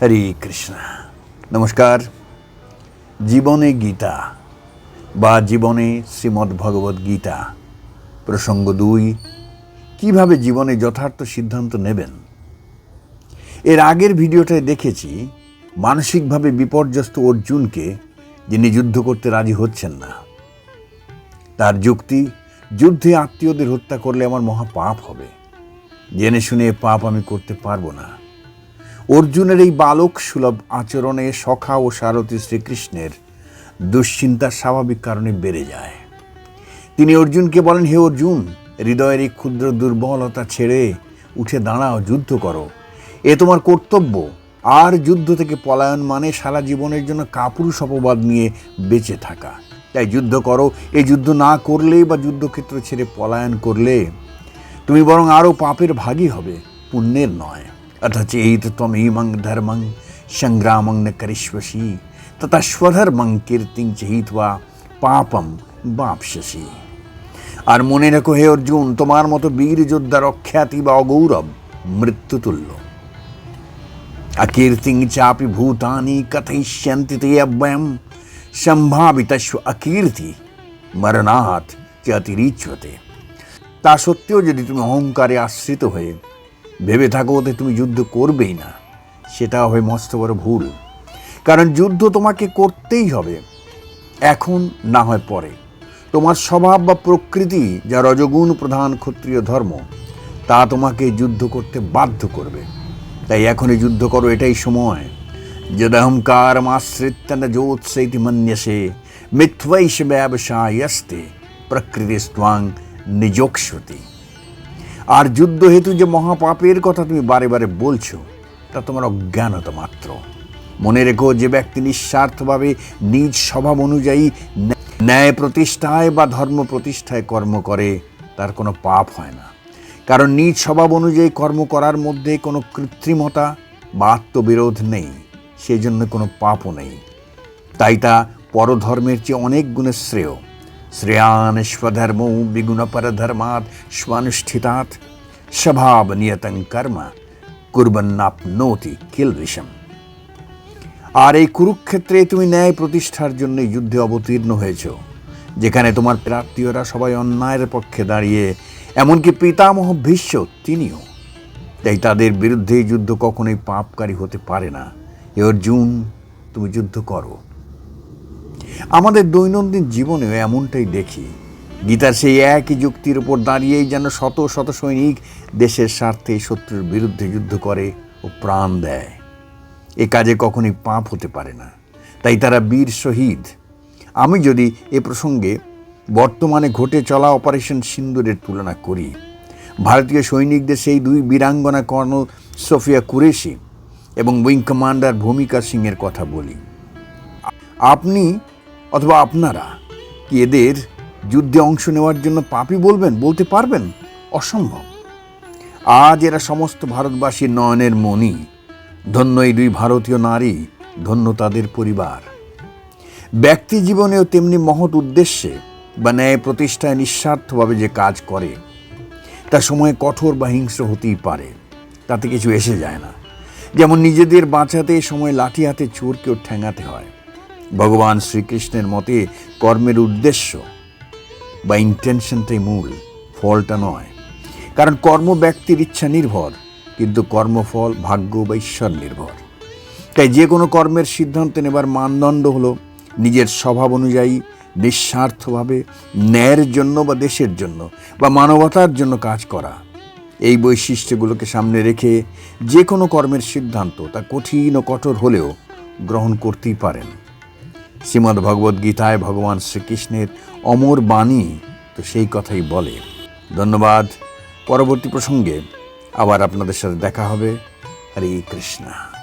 হরে কৃষ্ণ। নমস্কার। জীবনে গীতা বা জীবনে শ্রীমদ্ ভগবদ গীতা। প্রসঙ্গ দুই, কীভাবে জীবনে যথার্থ সিদ্ধান্ত নেবেন? এর আগের ভিডিওটায় দেখেছি, মানসিকভাবে বিপর্যস্ত অর্জুনকে যিনি যুদ্ধ করতে রাজি হচ্ছেন না। তার যুক্তি, যুদ্ধে আত্মীয়দের হত্যা করলে আমার মহা পাপ হবে। জেনে শুনে পাপ আমি করতে পারব না। অর্জুনের এই বালক সুলভ আচরণে সখা ও সারথী শ্রীকৃষ্ণের দুশ্চিন্তার স্বাভাবিক কারণে বেড়ে যায়। তিনি অর্জুনকে বলেন, হে অর্জুন, হৃদয়ের এই ক্ষুদ্র দুর্বলতা ছেড়ে উঠে দাঁড়াও, যুদ্ধ করো। এ তোমার কর্তব্য। আর যুদ্ধ থেকে পলায়ন মানে সারা জীবনের জন্য কাপুরুষ অপবাদ নিয়ে বেঁচে থাকা। তাই যুদ্ধ করো। এই যুদ্ধ না করলে বা যুদ্ধক্ষেত্র ছেড়ে পলায়ন করলে তুমি বরং আরও পাপের ভাগই হবে, পুণ্যের নয়। অথচ এই তো তম ইমং ধর্মং সংগ্রামং ন করিষ্যসি তথা স্বধর্মং কীর্তিং চহিত্বা পাপম বাপসসি আর মনে রেখো হে অর্জুন তোমার মতো বীর যোদ্ধার অখ্যাতি বা অগৌরব মৃত্যুতুল্য अकीर्तिं चापि भूतानि कथयिष्यन्ति ते अव्ययं সম্ভাবিতস্ব অকীর্তি মরণাৎ চ অতিরিচ্যতে তা সত্ত্বেও যদি তুমি অহংকারে আশ্রিত হয়ে ভেবে থাকো যে তুমি যুদ্ধ করবেই না। সেটা হবে মস্ত বড় ভুল। কারণ যুদ্ধ তোমাকে করতেই হবে। এখন না হয় পরে। তোমার স্বভাব বা প্রকৃতি যা রজগুণ প্রধান ক্ষত্রিয় ধর্ম, তা তোমাকে যুদ্ধ করতে বাধ্য করবে। তাই এখনই যুদ্ধ করো, এটাই সময়। যদহংকার আশ্রিত্য ন জোৎসৈতি মন্যসে মিথ্বৈষ ব্যবসায়স্তে প্রকৃতি স্ত্বাং নিজোক্ষতি আর যুদ্ধ হেতু যে মহাপাপের কথা তুমি বারে বারে বলছো, তা তোমার অজ্ঞানতা মাত্র। মনে রেখো যে ব্যক্তি নিঃস্বার্থভাবে নিজ স্বভাব অনুযায়ী ন্যায় প্রতিষ্ঠায় বা ধর্ম প্রতিষ্ঠায় কর্ম করে, তার কোনো পাপ হয় না। কারণ নিজ স্বভাব অনুযায়ী কর্ম করার মধ্যে কোনো কৃত্রিমতা বা আত্মবিরোধ নেই সেই জন্য কোনো পাপও নেই। তাই তা পরধর্মের চেয়ে অনেক গুণে শ্রেয়। পরধর্মাৎ স্বানুষ্ঠিতাৎ। স্বভাব নিয়তং কর্ম, কুর্বন্নাপনোতি কিল বিষম আর এই কুরুক্ষেত্রে তুমি ন্যায় প্রতিষ্ঠার জন্য যুদ্ধে অবতীর্ণ হয়েছ, যেখানে তোমার প্রার্থীয়রা সবাই অন্যায়ের পক্ষে দাঁড়িয়ে, এমনকি পিতামহ ভীষ্ম তিনিও। তাই তাদের বিরুদ্ধে যুদ্ধ কখনোই পাপকারী হতে পারে না। এ অর্জুন, তুমি যুদ্ধ করো। আমাদের দৈনন্দিন জীবনেও এমনটাই দেখি। গীতার সেই একই যুক্তির উপর দাঁড়িয়েই যেন শত শত সৈনিক দেশের স্বার্থে শত্রুর বিরুদ্ধে যুদ্ধ করে ও প্রাণ দেয়। এ কাজে কখনোই পাপ হতে পারে না। তাই তারা বীর শহীদ। আমি যদি এ প্রসঙ্গে বর্তমানে ঘটে চলা অপারেশন সিন্দুরের তুলনা করি, ভারতীয় সৈনিকদের সেই দুই বীরাঙ্গনা কর্নেল সোফিয়া কুরেশি এবং উইং কমান্ডার ভূমিকা সিংয়ের কথা বলি। আপনি অথবা আপনারা কি এদের যুদ্ধে অংশ নেওয়ার জন্য পাপি বলবেন, বলতে পারবেন? অসম্ভব। আজ এরা সমস্ত ভারতবাসীর নয়নের মণি, ধন্য এই দুই ভারতীয় নারী, ধন্য তাদের পরিবার। ব্যক্তি জীবনেও তেমনি মহৎ উদ্দেশ্যে বা ন্যায় প্রতিষ্ঠায় নিঃস্বার্থভাবে যে কাজ করে, তা সময়ে কঠোর বা হিংস্র হতেই পারে, তাতে কিছু এসে যায় না। যেমন নিজেদের বাঁচাতে সময় লাঠি হাতে চোরকেও ঠেঙাতে হয়। ভগবান শ্রীকৃষ্ণের মতে কর্মের উদ্দেশ্য বা ইন্টেনশনটাই মূল, ফলটা নয়। কারণ কর্ম ব্যক্তির ইচ্ছা নির্ভর, কিন্তু কর্মফল ভাগ্য বা ঈশ্বর নির্ভর। তাই যে কোনো কর্মের সিদ্ধান্ত নেবার মানদণ্ড হলো নিজের স্বভাব অনুযায়ী, নিঃস্বার্থভাবে, ন্যায়ের জন্য বা দেশের জন্য বা মানবতার জন্য কাজ করা। এই বৈশিষ্ট্যগুলোকে সামনে রেখে যে কোনো কর্মের সিদ্ধান্ত তা কঠিন ও কঠোর হলেও গ্রহণ করতেই পারেন। শ্রীমদ্ ভগবদ্ গীতায় ভগবান শ্রীকৃষ্ণের অমর বাণী তো সেই কথাই বলে। ধন্যবাদ। পরবর্তী প্রসঙ্গে আবার আপনাদের সাথে দেখা হবে। হরে কৃষ্ণা।